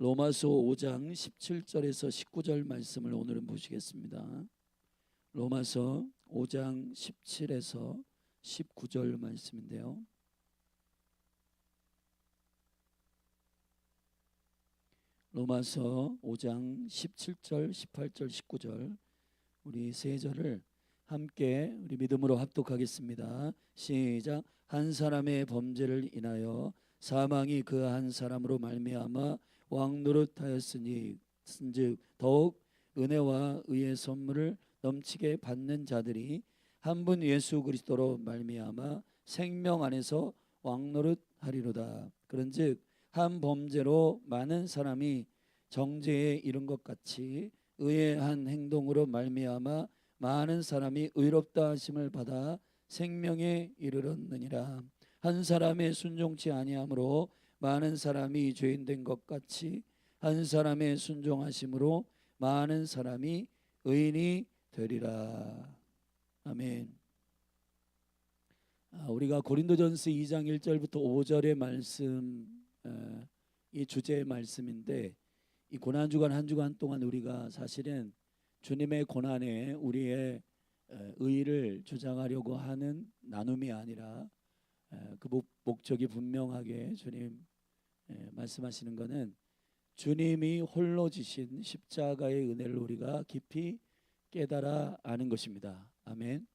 로마서 5장 17절에서 19절 말씀을 오늘은 보시겠습니다. 로마서 5장 17에서 19절 말씀인데요. 로마서 5장 17절, 18절, 19절 우리 세 절을 함께 우리 믿음으로 합독하겠습니다. 시작. 한 사람의 범죄를 인하여 사망이 그 한 사람으로 말미암아 왕 노릇하였으니 쓴즉 더욱 은혜와 의의 선물을 넘치게 받는 자들이 한 분 예수 그리스도로 말미암아 생명 안에서 왕 노릇하리로다. 그런즉 한 범죄로 많은 사람이 정죄에 이른 것 같이 의의 한 행동으로 말미암아 많은 사람이 의롭다 하심을 받아 생명에 이르렀느니라. 한 사람의 순종치 아니함으로 많은 사람이 죄인 된 것 같이 한 사람의 순종하심으로 많은 사람이 의인이 되리라. 아멘. 아, 우리가 고린도전서 2장 1절부터 5절의 말씀 어, 이 주제의 말씀인데 이 고난 주간 한 주간 동안 우리가 사실은 주님의 고난에 우리의 어, 의의를 주장하려고 하는 나눔이 아니라 어, 그 목- 목적이 분명하게 주님 예, 말씀하시는 것은 주님이 홀로 지신 십자가의 은혜를 우리가 깊이 깨달아 아는 것입니다. 아멘.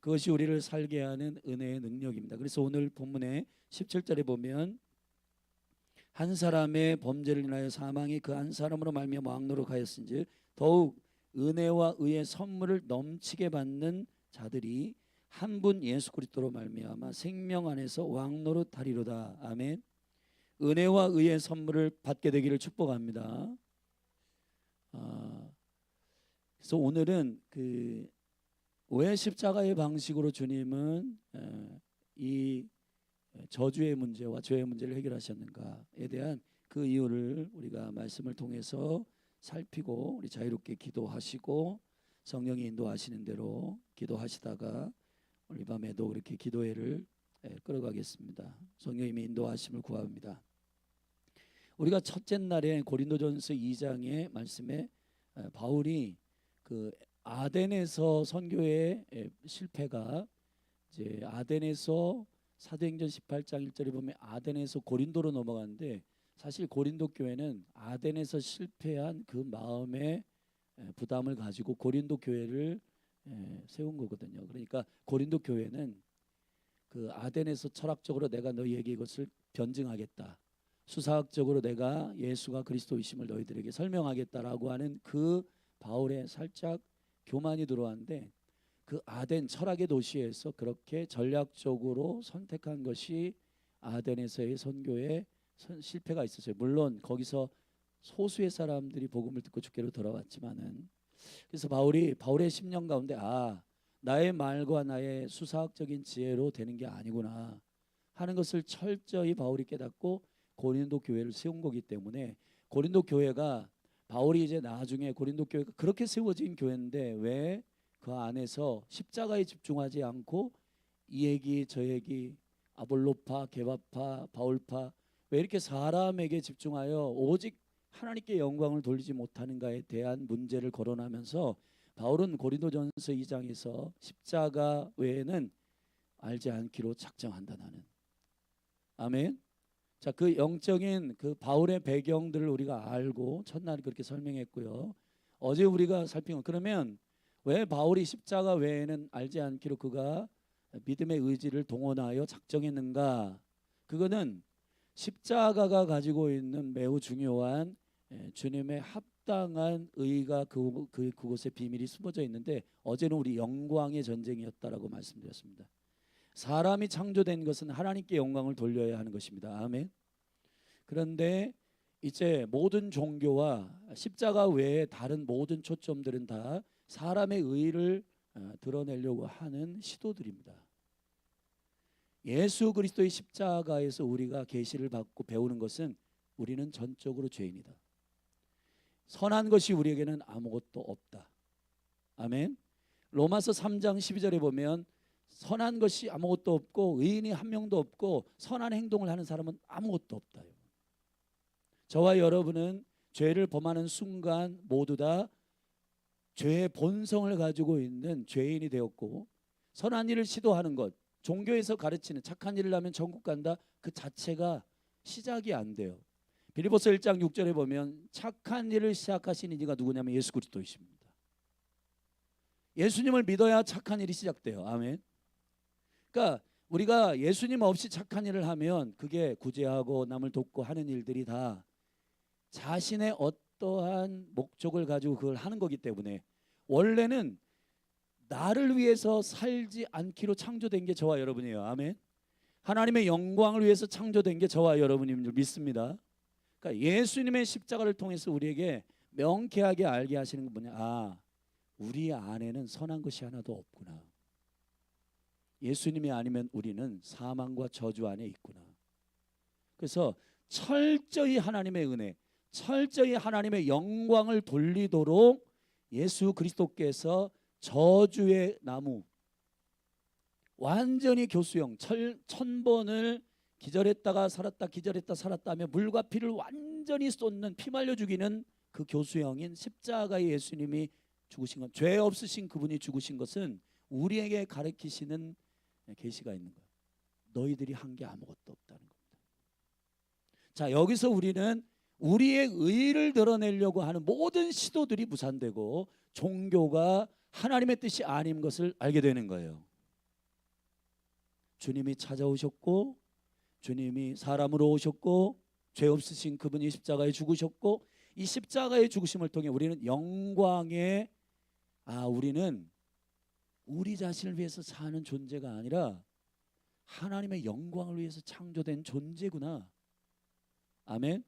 그것이 우리를 살게 하는 은혜의 능력입니다. 그래서 오늘 본문의 17절에 보면 한 사람의 범죄를 인하여 사망이 그 한 사람으로 말미암아 왕노로 가였은즉 더욱 은혜와 의의 선물을 넘치게 받는 자들이 한 분 예수 그리스도로 말미암아 생명 안에서 왕노릇 하리로다. 아멘. 은혜와 의의 선물을 받게 되기를 축복합니다. 아, 그래서 오늘은 그 왜 십자가의 방식으로 주님은 에, 이 저주의 문제와 죄의 문제를 해결하셨는가에 대한 그 이유를 우리가 말씀을 통해서 살피고 우리 자유롭게 기도하시고 성령이 인도하시는 대로 기도하시다가 이 밤에도 그렇게 기도회를 에, 끌어가겠습니다. 성령님의 인도하심을 구합니다. 우리가 첫째 날에 고린도전서 2장의 말씀에 에, 바울이 그 아덴에서 선교의 에, 실패가 이제 아덴에서 사도행전 18장 1절에 보면 아덴에서 고린도로 넘어가는데 사실 고린도 교회는 아덴에서 실패한 그 마음의 에, 부담을 가지고 고린도 교회를 에, 세운 거거든요. 그러니까 고린도 교회는 그 아덴에서 철학적으로 내가 너희에게 이것을 변증하겠다. 수사학적으로 내가 예수가 그리스도이심을 너희들에게 설명하겠다라고 하는 그 바울의 살짝 교만이 들어왔는데 그 아덴 철학의 도시에서 그렇게 전략적으로 선택한 것이 아덴에서의 선교의 선- 실패가 있었어요. 물론 거기서 소수의 사람들이 복음을 듣고 주께로 돌아왔지만은 그래서 바울이 바울의 심령 가운데 아 나의 말과 나의 수사학적인 지혜로 되는 게 아니구나 하는 것을 철저히 바울이 깨닫고 고린도 교회를 세운 거기 때문에 고린도 교회가 바울이 이제 나중에 고린도 교회가 그렇게 세워진 교회인데 왜 그 안에서 십자가에 집중하지 않고 이 얘기 저 얘기 아볼로파 게바파 바울파 왜 이렇게 사람에게 집중하여 오직 하나님께 영광을 돌리지 못하는가에 대한 문제를 거론하면서 바울은 고린도전서 2장에서 십자가 외에는 알지 않기로 작정한다 나는 아멘. 자, 그 영적인 그 바울의 배경들을 우리가 알고 첫날 그렇게 설명했고요. 어제 우리가 살핀 건 그러면 왜 바울이 십자가 외에는 알지 않기로 그가 믿음의 의지를 동원하여 작정했는가? 그거는 십자가가 가지고 있는 매우 중요한 예, 주님의 합당한 의가 그, 그 그곳에 비밀이 숨어져 있는데 어제는 우리 영광의 전쟁이었다라고 말씀드렸습니다. 사람이 창조된 것은 하나님께 영광을 돌려야 하는 것입니다. 아멘. 그런데 이제 모든 종교와 십자가 외에 다른 모든 초점들은 다 사람의 의를 어, 드러내려고 하는 시도들입니다. 예수 그리스도의 십자가에서 우리가 계시를 받고 배우는 것은 우리는 전적으로 죄인이다. 선한 것이 우리에게는 아무것도 없다. 아멘. 로마서 3장 12절에 보면 선한 것이 아무것도 없고 의인이 한 명도 없고 선한 행동을 하는 사람은 아무것도 없다. 저와 여러분은 죄를 범하는 순간 모두 다 죄의 본성을 가지고 있는 죄인이 되었고 선한 일을 시도하는 것, 종교에서 가르치는 착한 일을 하면 천국 간다 그 자체가 시작이 안 돼요. 빌리보서 1장 6절에 보면 착한 일을 시작하신 이가 누구냐면 예수 그리스도이십니다. 예수님을 믿어야 착한 일이 시작돼요. 아멘. 그러니까 우리가 예수님 없이 착한 일을 하면 그게 구제하고 남을 돕고 하는 일들이 다 자신의 어떠한 목적을 가지고 그걸 하는 거기 때문에 원래는 나를 위해서 살지 않기로 창조된 게 저와 여러분이에요. 아멘. 하나님의 영광을 위해서 창조된 게 저와 여러분인 줄 믿습니다. 그러니까 예수님의 십자가를 통해서 우리에게 명쾌하게 알게 하시는 건 뭐냐? 아, 우리 안에는 선한 것이 하나도 없구나. 예수님이 아니면 우리는 사망과 저주 안에 있구나. 그래서 철저히 하나님의 은혜, 철저히 하나님의 영광을 돌리도록 예수 그리스도께서 저주의 나무 완전히 교수형 철, 천 번을 기절했다가 살았다 기절했다 살았다 하며 물과 피를 완전히 쏟는 피 말려 죽이는 그 교수형인 십자가의 예수님이 죽으신 것, 죄 없으신 그분이 죽으신 것은 우리에게 가르치시는 계시가 있는 거예요. 너희들이 한 게 아무것도 없다는 겁니다. 자 여기서 우리는 우리의 의를 드러내려고 하는 모든 시도들이 무산되고 종교가 하나님의 뜻이 아닌 것을 알게 되는 거예요. 주님이 찾아오셨고 주님이 사람으로 오셨고 죄 없으신 그분이 십자가에 죽으셨고 이 십자가의 죽으심을 통해 우리는 영광의 아 우리는 우리 자신을 위해서 사는 존재가 아니라 하나님의 영광을 위해서 창조된 존재구나. 아멘.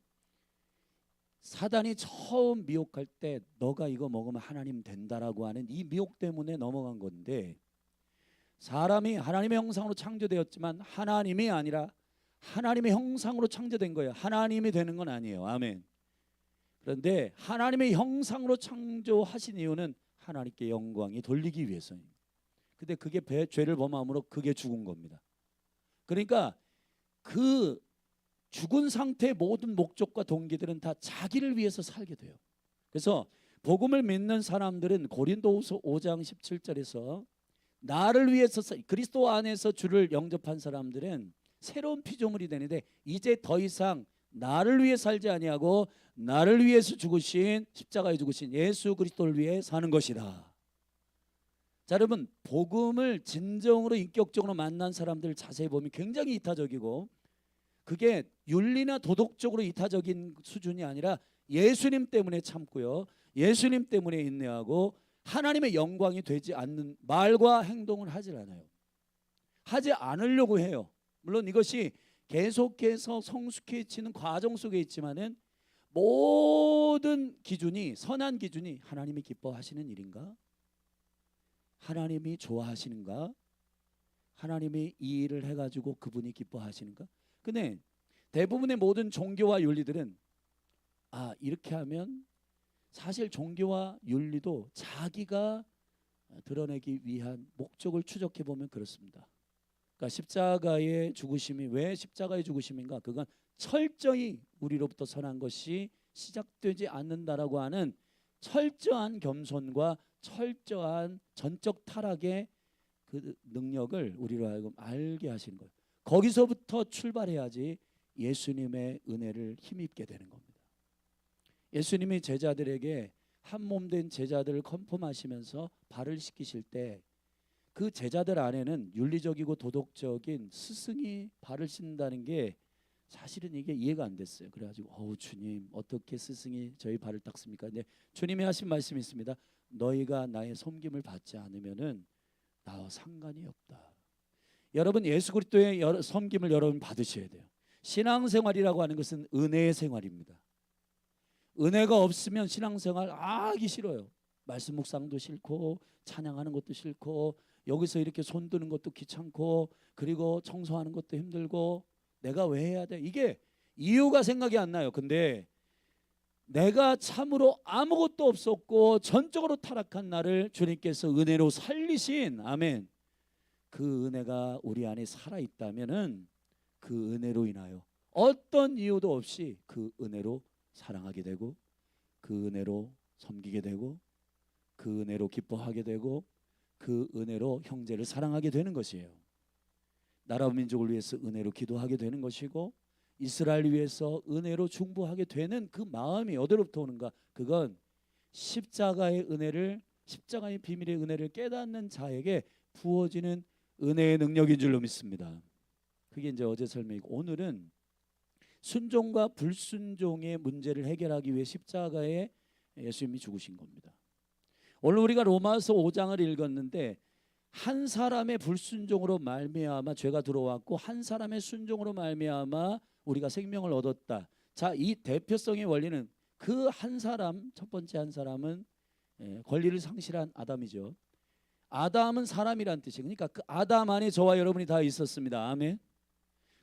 사단이 처음 미혹할 때 너가 이거 먹으면 하나님 된다라고 하는 이 미혹 때문에 넘어간 건데 사람이 하나님의 형상으로 창조되었지만 하나님이 아니라 하나님의 형상으로 창조된 거예요. 하나님이 되는 건 아니에요. 아멘. 그런데 하나님의 형상으로 창조하신 이유는 하나님께 영광이 돌리기 위해서입니다. 근데 그게 배, 죄를 범함으로 그게 죽은 겁니다. 그러니까 그 죽은 상태의 모든 목적과 동기들은 다 자기를 위해서 살게 돼요. 그래서 복음을 믿는 사람들은 고린도후서 5장 17절에서 나를 위해서 사- 그리스도 안에서 주를 영접한 사람들은 새로운 피조물이 되는데 이제 더 이상 나를 위해 살지 아니하고 나를 위해서 죽으신 십자가에 죽으신 예수 그리스도를 위해 사는 것이다. 자 여러분 복음을 진정으로 인격적으로 만난 사람들 자세히 보면 굉장히 이타적이고 그게 윤리나 도덕적으로 이타적인 수준이 아니라 예수님 때문에 참고요. 예수님 때문에 인내하고 하나님의 영광이 되지 않는 말과 행동을 하질 않아요. 하지 않으려고 해요. 물론 이것이 계속해서 성숙해지는 과정 속에 있지만은 모든 기준이 선한 기준이 하나님이 기뻐하시는 일인가? 하나님이 좋아하시는가? 하나님이 이 일을 해가지고 그분이 기뻐하시는가? 근데 대부분의 모든 종교와 윤리들은 아 이렇게 하면 사실 종교와 윤리도 자기가 드러내기 위한 목적을 추적해 보면 그렇습니다. 그러니까 십자가의 죽으심이 왜 십자가의 죽으심인가? 그건 철저히 우리로부터 선한 것이 시작되지 않는다라고 하는 철저한 겸손과 철저한 전적 타락의 그 능력을 우리로 하여금 알게 하시는 거예요. 거기서부터 출발해야지 예수님의 은혜를 힘입게 되는 겁니다. 예수님이 제자들에게 한 몸 된 제자들을 컨펌하시면서 발을 씻기실 때 그 제자들 안에는 윤리적이고 도덕적인 스승이 발을 씻는다는 게 사실은 이게 이해가 안 됐어요. 그래가지고 어우 주님 어떻게 스승이 저희 발을 닦습니까? 근데 주님이 하신 말씀이 있습니다. 너희가 나의 섬김을 받지 않으면은 나와 상관이 없다. 여러분 예수 그리스도의 섬김을 여러분 받으셔야 돼요. 신앙생활이라고 하는 것은 은혜의 생활입니다. 은혜가 없으면 신앙생활 아, 하기 싫어요. 말씀 묵상도 싫고 찬양하는 것도 싫고 여기서 이렇게 손 드는 것도 귀찮고 그리고 청소하는 것도 힘들고 내가 왜 해야 돼? 이게 이유가 생각이 안 나요. 근데 내가 참으로 아무것도 없었고 전적으로 타락한 나를 주님께서 은혜로 살리신 아멘. 그 은혜가 우리 안에 살아 있다면은 그 은혜로 인하여 어떤 이유도 없이 그 은혜로 사랑하게 되고 그 은혜로 섬기게 되고 그 은혜로 기뻐하게 되고 그 은혜로 형제를 사랑하게 되는 것이에요. 나라 민족을 위해서 은혜로 기도하게 되는 것이고 이스라엘 위해서 은혜로 중보하게 되는 그 마음이 어디로부터 오는가? 그건 십자가의 은혜를 십자가의 비밀의 은혜를 깨닫는 자에게 부어지는 은혜의 능력인 줄로 믿습니다. 그게 이제 어제 설명이고 오늘은 순종과 불순종의 문제를 해결하기 위해 십자가에 예수님이 죽으신 겁니다. 오늘 우리가 로마서 5장을 읽었는데 한 사람의 불순종으로 말미암아 죄가 들어왔고 한 사람의 순종으로 말미암아 우리가 생명을 얻었다. 자, 이 대표성의 원리는 그 한 사람 첫 번째 한 사람은 예, 권리를 상실한 아담이죠. 아담은 사람이란 뜻이에요. 그러니까 그 아담 안에 저와 여러분이 다 있었습니다. 아멘.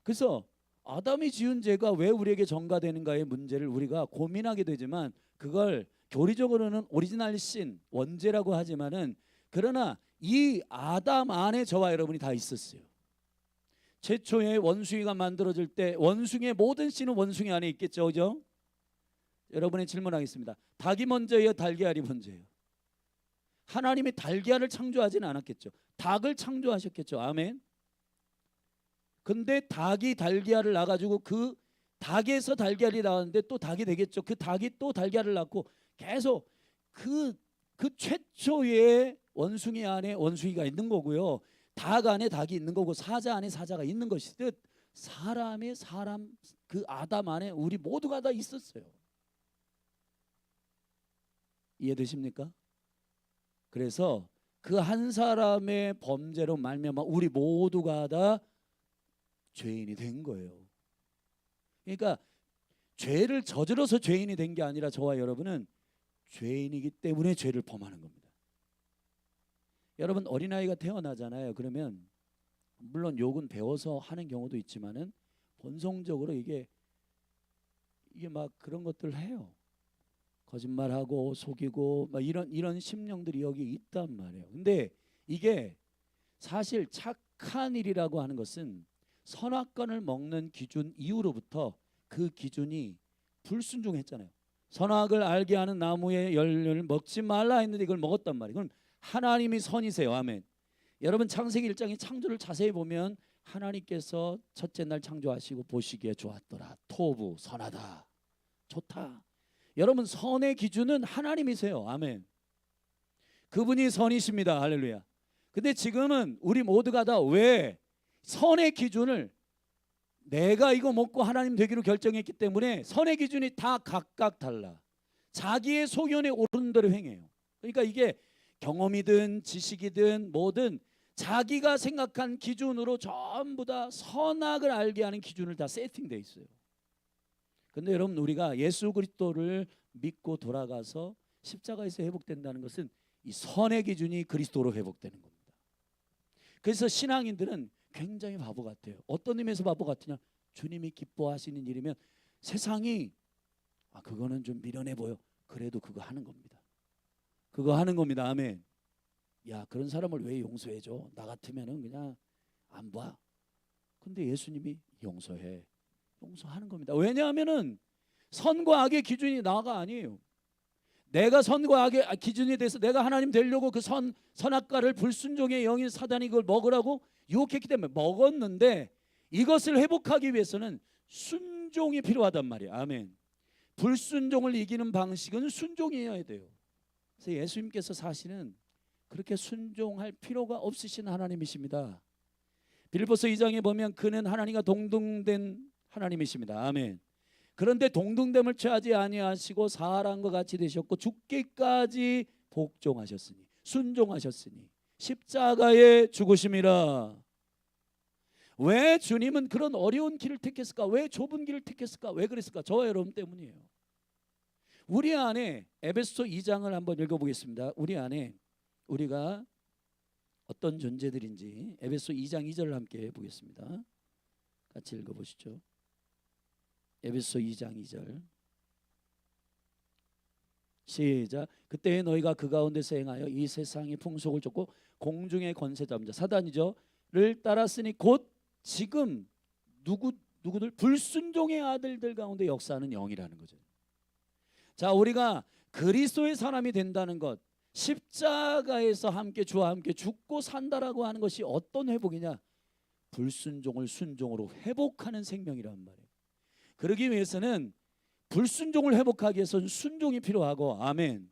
그래서 아담이 지은 죄가 왜 우리에게 전가되는가의 문제를 우리가 고민하게 되지만 그걸 교리적으로는 오리지널 신 원죄라고 하지만은 그러나 이 아담 안에 저와 여러분이 다 있었어요. 최초의 원숭이가 만들어질 때 원숭이의 모든 씨는 원숭이 안에 있겠죠, 그죠? 여러분의 질문하겠습니다. 닭이 먼저예요, 달걀이 먼저예요? 하나님이 달걀을 창조하지는 않았겠죠. 닭을 창조하셨겠죠. 아멘. 근데 닭이 달걀을 낳아 가지고 그 닭에서 달걀이 나왔는데 또 닭이 되겠죠. 그 닭이 또 달걀을 낳고 계속 그, 그 최초의 원숭이 안에 원숭이가 있는 거고요. 닭 안에 닭이 있는 거고 사자 안에 사자가 있는 것이듯 사람의 사람 그 아담 안에 우리 모두가 다 있었어요. 이해되십니까? 그래서 그 한 사람의 범죄로 말미암아 우리 모두가 다 죄인이 된 거예요. 그러니까 죄를 저질러서 죄인이 된 게 아니라 저와 여러분은 죄인이기 때문에 죄를 범하는 겁니다. 여러분 어린아이가 태어나잖아요. 그러면 물론 욕은 배워서 하는 경우도 있지만은 본성적으로 이게 이게 막 그런 것들을 해요. 거짓말하고 속이고 막 이런 이런 심령들이 여기 있단 말이에요. 근데 이게 사실 착한 일이라고 하는 것은 선악과를 먹는 기준 이후로부터 그 기준이 불순종했잖아요. 선악을 알게 하는 나무의 열매를 먹지 말라 했는데 이걸 먹었단 말이에요. 그럼 하나님이 선이세요. 아멘. 여러분 창세기 1장의 창조를 자세히 보면 하나님께서 첫째 날 창조하시고 보시기에 좋았더라. 토부 선하다. 좋다. 여러분 선의 기준은 하나님이세요. 아멘. 그분이 선이십니다. 할렐루야. 근데 지금은 우리 모두가 다 왜 선의 기준을 내가 이거 먹고 하나님 되기로 결정했기 때문에 선의 기준이 다 각각 달라. 자기의 소견에 오른 대로 행해요. 그러니까 이게 경험이든 지식이든 뭐든 자기가 생각한 기준으로 전부 다 선악을 알게 하는 기준을 다 세팅돼 있어요. 근데 여러분 우리가 예수 그리스도를 믿고 돌아가서 십자가에서 회복된다는 것은 이 선의 기준이 그리스도로 회복되는 겁니다. 그래서 신앙인들은 굉장히 바보 같아요. 어떤 의미에서 바보 같으냐? 주님이 기뻐하시는 일이면 세상이 아 그거는 좀 미련해 보여. 그래도 그거 하는 겁니다. 그거 하는 겁니다. 아멘. 야 그런 사람을 왜 용서해 줘? 나 같으면은 그냥 안 봐. 근데 예수님이 용서해. 용서하는 겁니다. 왜냐하면은 선과 악의 기준이 나가 아니에요. 내가 선과 악의 아, 기준에 대해서 내가 하나님 되려고 그 선 선악과를 불순종의 영인 사단이 그걸 먹으라고 유혹했기 때문에 먹었는데 이것을 회복하기 위해서는 순종이 필요하단 말이에요. 아멘. 불순종을 이기는 방식은 순종이어야 돼요. 그래서 예수님께서 사실은 그렇게 순종할 필요가 없으신 하나님이십니다. 빌보서 2장에 보면 그는 하나님과 동등된 하나님이십니다. 아멘. 그런데 동등됨을 취하지 아니하시고 사람과 같이 되셨고 죽기까지 복종하셨으니 순종하셨으니 십자가에 죽으심이라. 왜 주님은 그런 어려운 길을 택했을까? 왜 좁은 길을 택했을까? 왜 그랬을까? 저와 여러분 때문이에요. 우리 안에 에베소 2장을 한번 읽어보겠습니다. 우리 안에 우리가 어떤 존재들인지 에베소 2장 2절을 함께 보겠습니다. 같이 읽어보시죠. 에베소 2장 2절 시작 그때 너희가 그 가운데서 행하여 이 세상의 풍속을 쫓고 공중의 권세 잡은 자 사단이죠를 따랐으니 곧 지금 누구 누구들 불순종의 아들들 가운데 역사하는 영이라는 거죠. 자, 우리가 그리스도의 사람이 된다는 것, 십자가에서 함께 주와 함께 죽고 산다라고 하는 것이 어떤 회복이냐? 불순종을 순종으로 회복하는 생명이란 말이에요. 그러기 위해서는 불순종을 회복하기 위해서는 순종이 필요하고 아멘.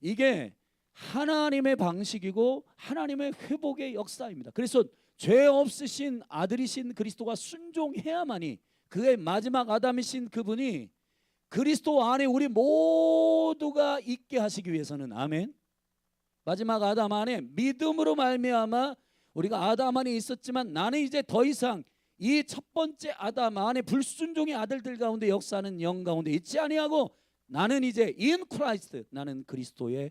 이게 하나님의 방식이고 하나님의 회복의 역사입니다. 그래서 죄 없으신 아들이신 그리스도가 순종해야만이 그의 마지막 아담이신 그분이 그리스도 안에 우리 모두가 있게 하시기 위해서는 아멘. 마지막 아담 안에 믿음으로 말미암아 우리가 아담 안에 있었지만 나는 이제 더 이상 이 첫 번째 아담 안에 불순종의 아들들 가운데 역사하는 영 가운데 있지 아니하고 나는 이제 인 크라이스트 나는 그리스도의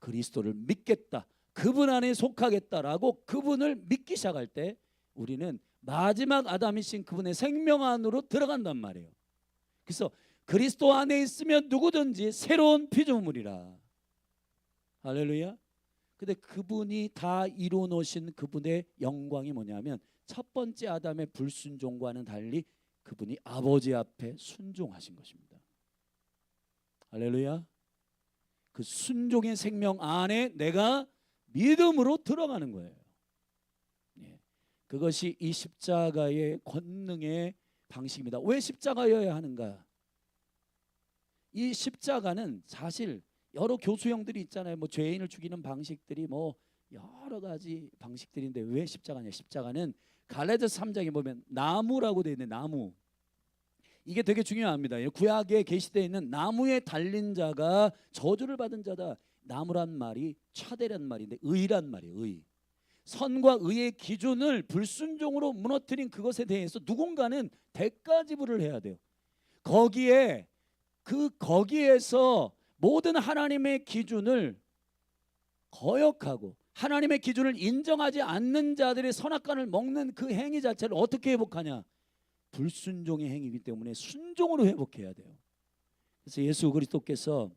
그리스도를 믿겠다. 그분 안에 속하겠다라고 그분을 믿기 시작할 때 우리는 마지막 아담이신 그분의 생명 안으로 들어간단 말이에요. 그래서 그리스도 안에 있으면 누구든지 새로운 피조물이라. 할렐루야. 근데 그분이 다 이루어 놓으신 그분의 영광이 뭐냐면 첫 번째 아담의 불순종과는 달리 그분이 아버지 앞에 순종하신 것입니다. 할렐루야. 그 순종의 생명 안에 내가 믿음으로 들어가는 거예요. 예. 그것이 이 십자가의 권능의 방식입니다. 왜 십자가여야 하는가? 이 십자가는 사실 여러 교수형들이 있잖아요. 뭐 죄인을 죽이는 방식들이 뭐 여러 가지 방식들인데 왜 십자가냐? 십자가는 갈라디아 3장에 보면 나무라고 되어 있는 나무. 이게 되게 중요합니다. 구약에 계시되어 있는 나무에 달린 자가 저주를 받은 자다. 나무란 말이 차대란 말인데 의란 말이에요. 의. 선과 의의 기준을 불순종으로 무너뜨린 그것에 대해서 누군가는 대가 지불을 해야 돼요. 거기에 그 거기에서 모든 하나님의 기준을 거역하고 하나님의 기준을 인정하지 않는 자들의 선악간을 먹는 그 행위 자체를 어떻게 회복하냐? 불순종의 행위이기 때문에 순종으로 회복해야 돼요. 그래서 예수 그리스도께서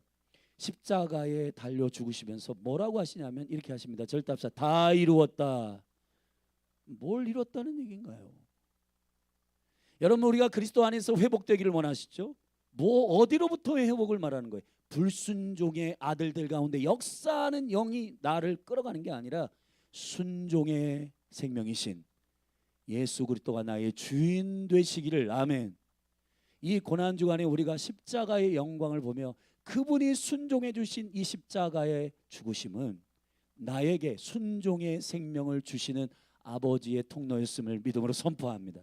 십자가에 달려 죽으시면서 뭐라고 하시냐면 이렇게 하십니다. 절답사 다 이루었다. 뭘 이뤘다는 얘기인가요? 여러분 우리가 그리스도 안에서 회복되기를 원하시죠? 뭐 어디로부터의 회복을 말하는 거예요? 불순종의 아들들 가운데 역사하는 영이 나를 끌어가는 게 아니라 순종의 생명이신 예수 그리스도가 나의 주인 되시기를 아멘. 이 고난 주간에 우리가 십자가의 영광을 보며 그분이 순종해 주신 이 십자가의 죽으심은 나에게 순종의 생명을 주시는 아버지의 통로였음을 믿음으로 선포합니다.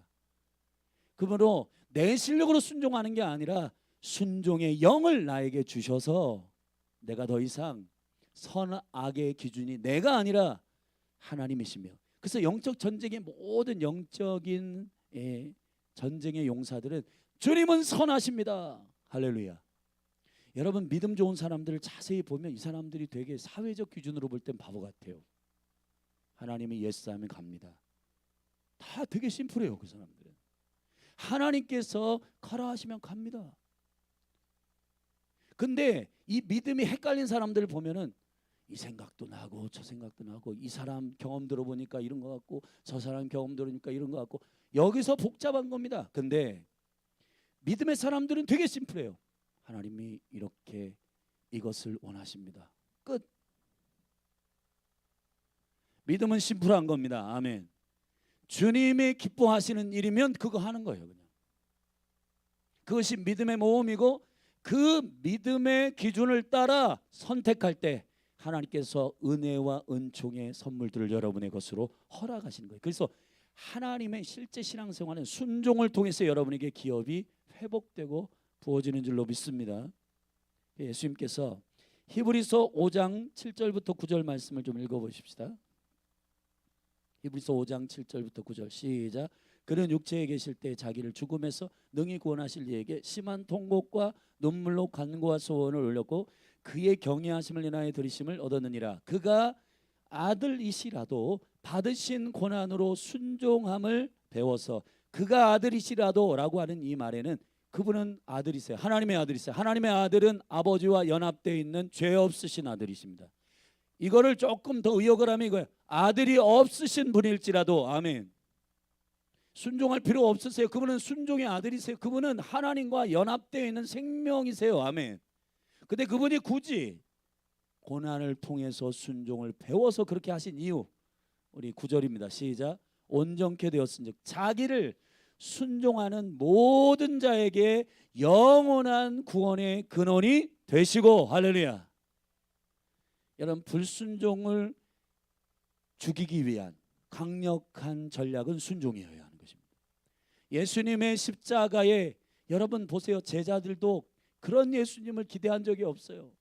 그러므로 내 실력으로 순종하는 게 아니라 순종의 영을 나에게 주셔서 내가 더 이상 선악의 기준이 내가 아니라 하나님이시며 그래서 영적 전쟁의 모든 영적인 예, 전쟁의 용사들은 주님은 선하십니다. 할렐루야. 여러분 믿음 좋은 사람들을 자세히 보면 이 사람들이 되게 사회적 기준으로 볼 땐 바보 같아요. 하나님이 예스 하면 갑니다. 다 되게 심플해요 그 사람들은. 하나님께서 가라 하시면 갑니다. 근데 이 믿음이 헷갈린 사람들을 보면은 이 생각도 나고 저 생각도 나고 이 사람 경험 들어보니까 이런 것 같고 저 사람 경험 들으니까 이런 것 같고 여기서 복잡한 겁니다. 근데 믿음의 사람들은 되게 심플해요. 하나님이 이렇게 이것을 원하십니다. 끝. 믿음은 심플한 겁니다. 아멘. 주님이 기뻐하시는 일이면 그거 하는 거예요, 그냥. 그것이 믿음의 모험이고 그 믿음의 기준을 따라 선택할 때 하나님께서 은혜와 은총의 선물들을 여러분의 것으로 허락하시는 거예요. 그래서 하나님의 실제 신앙생활은 순종을 통해서 여러분에게 기업이 회복되고 부어지는 줄로 믿습니다. 예수님께서 히브리서 5장 7절부터 9절 말씀을 좀 읽어 보십시다. 히브리서 5장 7절부터 9절 시작. 그는 육체에 계실 때 자기를 죽음에서 능히 구원하실 이에게 심한 통곡과 눈물로 간구와 소원을 올렸고 그의 경외하심을 인하여 들으심을 얻었느니라. 그가 아들이시라도 받으신 고난으로 순종함을 배워서 그가 아들이시라도라고 하는 이 말에는 그분은 아들이세요. 하나님의 아들이세요. 하나님의 아들은 아버지와 연합되어 있는 죄 없으신 아들이십니다. 이거를 조금 더 의역을 하면 이거예요. 아들이 없으신 분일지라도 아멘. 순종할 필요 없으세요. 그분은 순종의 아들이세요. 그분은 하나님과 연합되어 있는 생명이세요. 아멘. 근데 그분이 굳이 고난을 통해서 순종을 배워서 그렇게 하신 이유 우리 구절입니다. 시작. 온전케 되었은즉 자기를 순종하는 모든 자에게 영원한 구원의 근원이 되시고 할렐루야. 여러분 불순종을 죽이기 위한 강력한 전략은 순종이어야 하는 것입니다. 예수님의 십자가에 여러분 보세요. 제자들도 그런 예수님을 기대한 적이 없어요.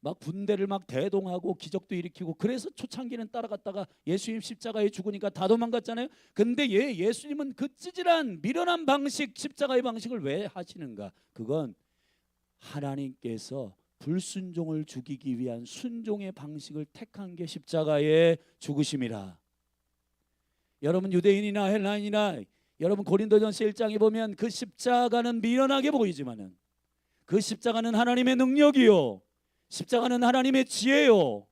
막 군대를 막 대동하고 기적도 일으키고 그래서 초창기는 따라갔다가 예수님 십자가에 죽으니까 다 도망갔잖아요. 근데 예 예수님은 그 찌질한 미련한 방식 십자가의 방식을 왜 하시는가? 그건 하나님께서 불순종을 죽이기 위한 순종의 방식을 택한 게 십자가의 죽으심이라. 여러분 유대인이나 헬라인이나 여러분 고린도전서 1장에 보면 그 십자가는 미련하게 보이지만은 그 십자가는 하나님의 능력이요. 십자가는 하나님의 지혜요.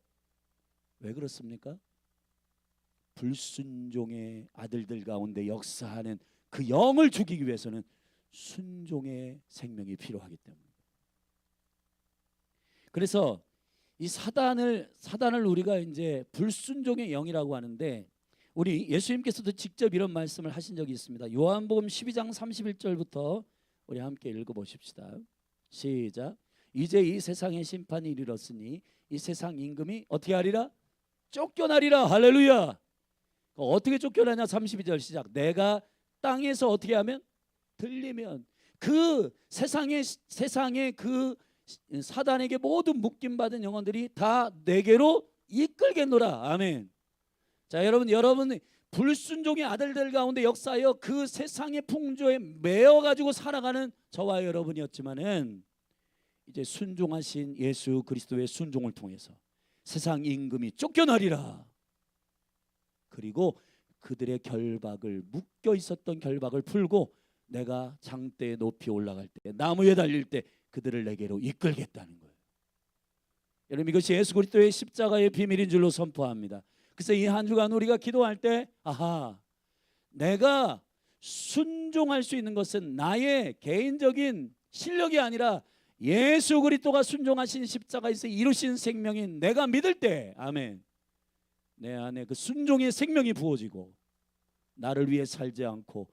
왜 그렇습니까? 불순종의 아들들 가운데 역사하는 그 영을 죽이기 위해서는 순종의 생명이 필요하기 때문입니다. 그래서 이 사단을 사단을 우리가 이제 불순종의 영이라고 하는데 우리 예수님께서도 직접 이런 말씀을 하신 적이 있습니다. 요한복음 12장 31절부터 우리 함께 읽어 보십시다. 시작. 이제 이 세상의 심판이 이르렀으니 이 세상 임금이 어떻게 하리라? 쫓겨나리라. 할렐루야. 어떻게 쫓겨나냐? 32절 시작. 내가 땅에서 어떻게 하면 들리면 그 세상의 세상의 그 사단에게 모든 묶임 받은 영혼들이 다 내게로 이끌겠노라. 아멘. 자, 여러분 여러분 불순종의 아들들 가운데 역사하여 그 세상의 풍조에 매여 가지고 살아가는 저와 여러분이었지만은 이제 순종하신 예수 그리스도의 순종을 통해서 세상 임금이 쫓겨나리라. 그리고 그들의 결박을 묶여 있었던 결박을 풀고 내가 장대에 높이 올라갈 때 나무에 달릴 때 그들을 내게로 이끌겠다는 거예요. 여러분 이것이 예수 그리스도의 십자가의 비밀인 줄로 선포합니다. 그래서 이 한 주간 우리가 기도할 때 아하 내가 순종할 수 있는 것은 나의 개인적인 실력이 아니라 예수 그리스도가 순종하신 십자가에서 이루신 생명인 내가 믿을 때 아멘 내 안에 그 순종의 생명이 부어지고 나를 위해 살지 않고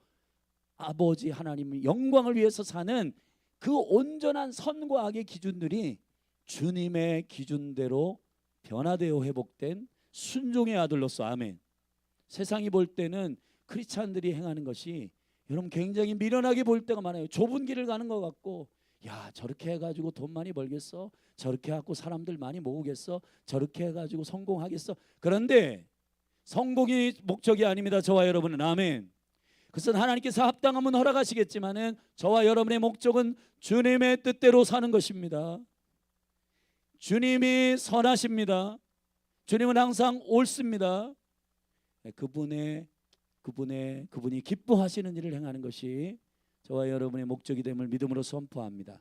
아버지 하나님의 영광을 위해서 사는 그 온전한 선과 악의 기준들이 주님의 기준대로 변화되어 회복된 순종의 아들로서 아멘. 세상이 볼 때는 크리스찬들이 행하는 것이 여러분 굉장히 미련하게 볼 때가 많아요. 좁은 길을 가는 것 같고 야 저렇게 해가지고 돈 많이 벌겠어? 저렇게 해갖고 사람들 많이 모으겠어? 저렇게 해가지고 성공하겠어? 그런데 성공이 목적이 아닙니다. 저와 여러분은 아멘. 그것은 하나님께서 합당하면 허락하시겠지만은 저와 여러분의 목적은 주님의 뜻대로 사는 것입니다. 주님이 선하십니다. 주님은 항상 옳습니다. 네, 그분의 그분의 그분이 기뻐하시는 일을 행하는 것이 저와 여러분의 목적이 됨을 믿음으로 선포합니다.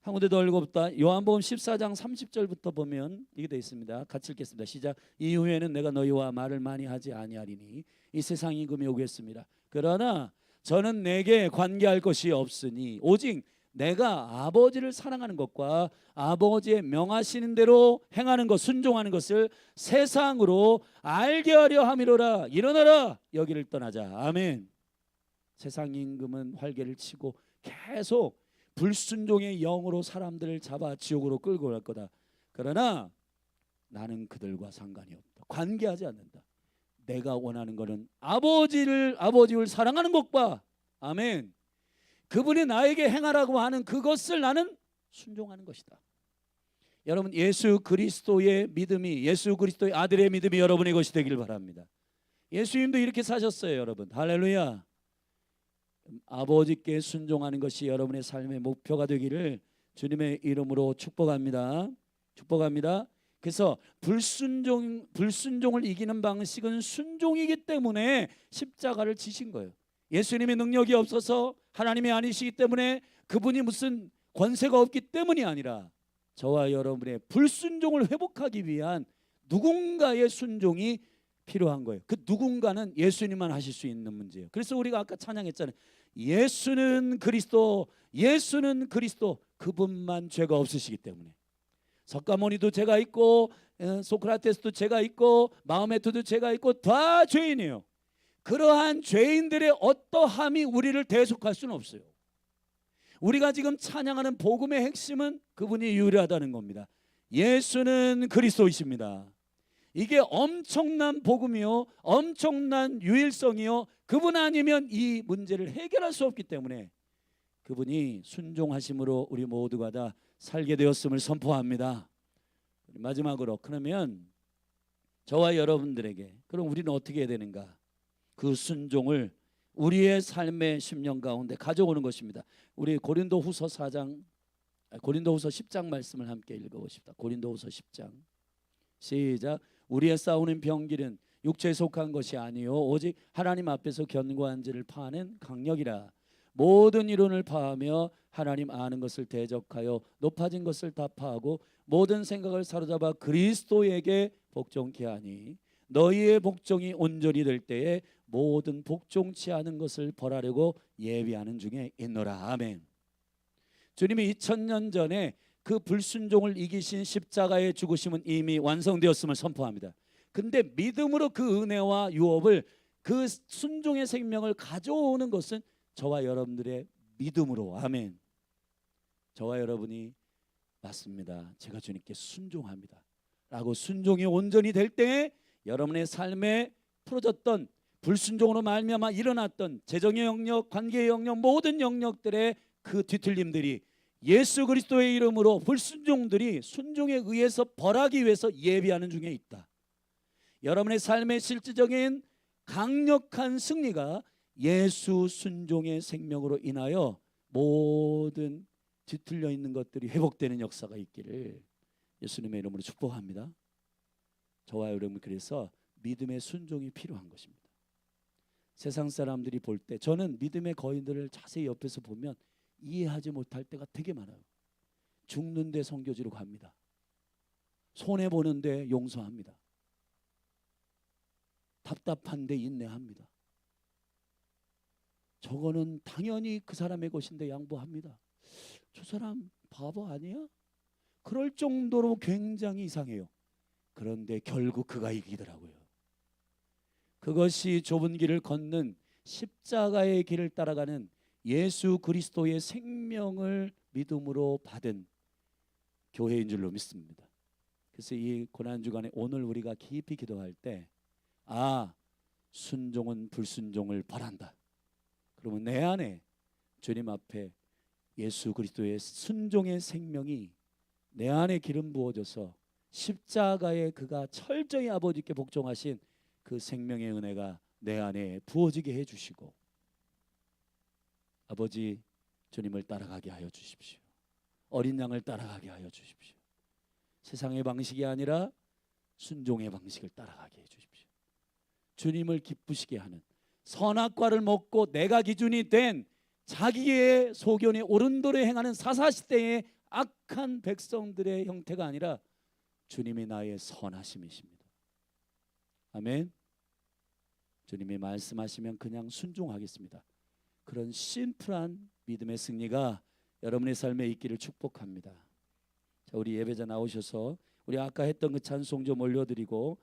한 군데 더 읽어보다 요한복음 14장 30절부터 보면 이게 되어 있습니다. 같이 읽겠습니다. 시작. 이후에는 내가 너희와 말을 많이 하지 아니하리니 이 세상 임금이 오겠습니다. 그러나 저는 내게 관계할 것이 없으니 오직 내가 아버지를 사랑하는 것과 아버지의 명하시는 대로 행하는 것 순종하는 것을 세상으로 알게 하려 함이로라 일어나라 여기를 떠나자 아멘 세상 임금은 활개를 치고 계속 불순종의 영으로 사람들을 잡아 지옥으로 끌고 갈 거다 그러나 나는 그들과 상관이 없다 관계하지 않는다 내가 원하는 것은 아버지를 아버지를 사랑하는 것과 아멘 그분이 나에게 행하라고 하는 그것을 나는 순종하는 것이다. 여러분 예수 그리스도의 믿음이 예수 그리스도의 아들의 믿음이 여러분의 것이 되길 바랍니다. 예수님도 이렇게 사셨어요, 여러분. 할렐루야. 아버지께 순종하는 것이 여러분의 삶의 목표가 되기를 주님의 이름으로 축복합니다. 축복합니다. 그래서 불순종 불순종을 이기는 방식은 순종이기 때문에 십자가를 지신 거예요. 예수님의 능력이 없어서 하나님이 아니시기 때문에 그분이 무슨 권세가 없기 때문이 아니라 저와 여러분의 불순종을 회복하기 위한 누군가의 순종이 필요한 거예요. 그 누군가는 예수님만 하실 수 있는 문제예요. 그래서 우리가 아까 찬양했잖아요. 예수는 그리스도, 예수는 그리스도 그분만 죄가 없으시기 때문에 석가모니도 죄가 있고 어, 소크라테스도 죄가 있고 마호메트도 죄가 있고 다 죄인이에요. 그러한 죄인들의 어떠함이 우리를 대속할 수는 없어요. 우리가 지금 찬양하는 복음의 핵심은 그분이 유일하다는 겁니다. 예수는 그리스도이십니다. 이게 엄청난 복음이요, 엄청난 유일성이요. 그분 아니면 이 문제를 해결할 수 없기 때문에 그분이 순종하심으로 우리 모두가 다 살게 되었음을 선포합니다. 마지막으로 그러면 저와 여러분들에게 그럼 우리는 어떻게 해야 되는가? 그 순종을 우리의 삶의 심령 가운데 가져오는 것입니다. 우리 고린도후서 4장 아, 고린도후서 10장 말씀을 함께 읽어 보십니다. 고린도후서 10장 시작 우리의 싸우는 병길은 육체에 속한 것이 아니요 오직 하나님 앞에서 견고한 지를 파는 강력이라 모든 이론을 파하며 하나님 아는 것을 대적하여 높아진 것을 다 파하고 모든 생각을 사로잡아 그리스도에게 복종케 하니 너희의 복종이 온전히 될 때에 모든 복종치 않은 것을 벌하려고 예비하는 중에 있노라 아멘. 주님이 2000년 전에 그 불순종을 이기신 십자가의 죽으심은 이미 완성되었음을 선포합니다. 근데 믿음으로 그 은혜와 유업을 그 순종의 생명을 가져오는 것은 저와 여러분들의 믿음으로 아멘. 저와 여러분이 맞습니다. 제가 주님께 순종합니다. 라고 순종이 온전히 될 때에 여러분의 삶에 풀어졌던 불순종으로 말미암아 일어났던 재정의 영역, 관계의 영역, 모든 영역들의 그 뒤틀림들이 예수 그리스도의 이름으로 불순종들이 순종에 의해서 벌하기 위해서 예비하는 중에 있다. 여러분의 삶의 실질적인 강력한 승리가 예수 순종의 생명으로 인하여 모든 뒤틀려 있는 것들이 회복되는 역사가 있기를 예수님의 이름으로 축복합니다. 저와 여러분 그래서 믿음의 순종이 필요한 것입니다. 세상 사람들이 볼 때 저는 믿음의 거인들을 자세히 옆에서 보면 이해하지 못할 때가 되게 많아요. 죽는데 성교지로 갑니다. 손해 보는데 용서합니다. 답답한데 인내합니다. 저거는 당연히 그 사람의 것인데 양보합니다. 저 사람 바보 아니야? 그럴 정도로 굉장히 이상해요. 그런데 결국 그가 이기더라고요. 그것이 좁은 길을 걷는 십자가의 길을 따라가는 예수 그리스도의 생명을 믿음으로 받은 교회인 줄로 믿습니다. 그래서 이 고난 주간에 오늘 우리가 깊이 기도할 때 아, 순종은 불순종을 바란다. 그러면 내 안에 주님 앞에 예수 그리스도의 순종의 생명이 내 안에 기름 부어져서 십자가에 그가 철저히 아버지께 복종하신 그 생명의 은혜가 내 안에 부어지게 해 주시고 아버지 주님을 따라가게 하여 주십시오. 어린 양을 따라가게 하여 주십시오. 세상의 방식이 아니라 순종의 방식을 따라가게 해 주십시오. 주님을 기쁘시게 하는 선악과를 먹고 내가 기준이 된 자기의 소견에 오른도를 행하는 사사시대의 악한 백성들의 형태가 아니라 주님이 나의 선하심이십니다. 아멘. 주님이 말씀하시면 그냥 순종하겠습니다. 그런 심플한 믿음의 승리가 여러분의 삶에 있기를 축복합니다. 자, 우리 예배자 나오셔서 우리 아까 했던 그 찬송 좀 올려드리고